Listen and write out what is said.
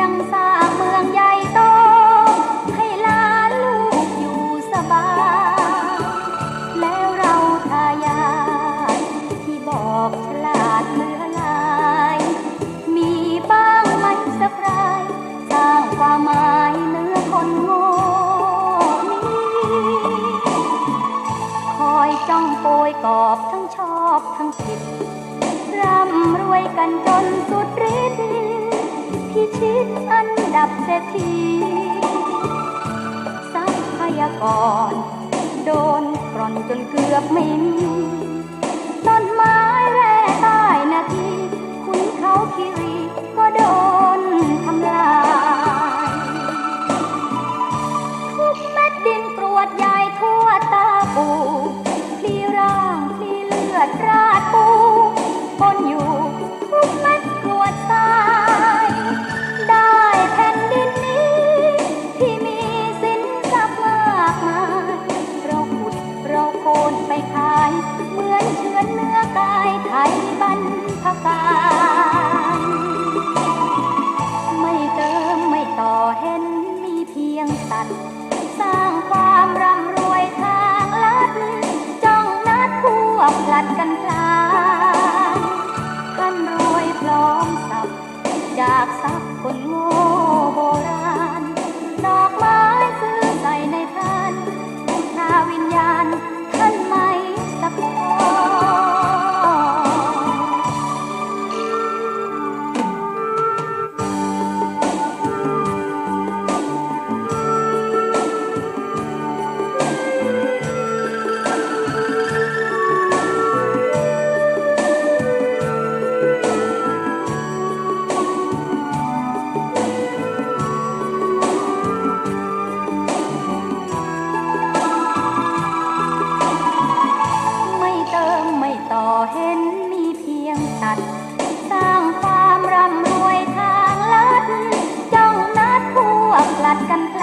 ยังสร้างเมืองใหญ่โต ให้หลานลูกอยู่สบาย แล้วเราทายาทที่บอกลาเหลือหลามีบ้างไหมสักรายสร้างความหมายเหนือคนโง่นี้คอยจ้องโปยกอบทั้งชอบทั้งผิดร่ำรวยกันจน รษฐีทรัพยากร โดนกร่อนจนเกือบไม่มี mendapatkan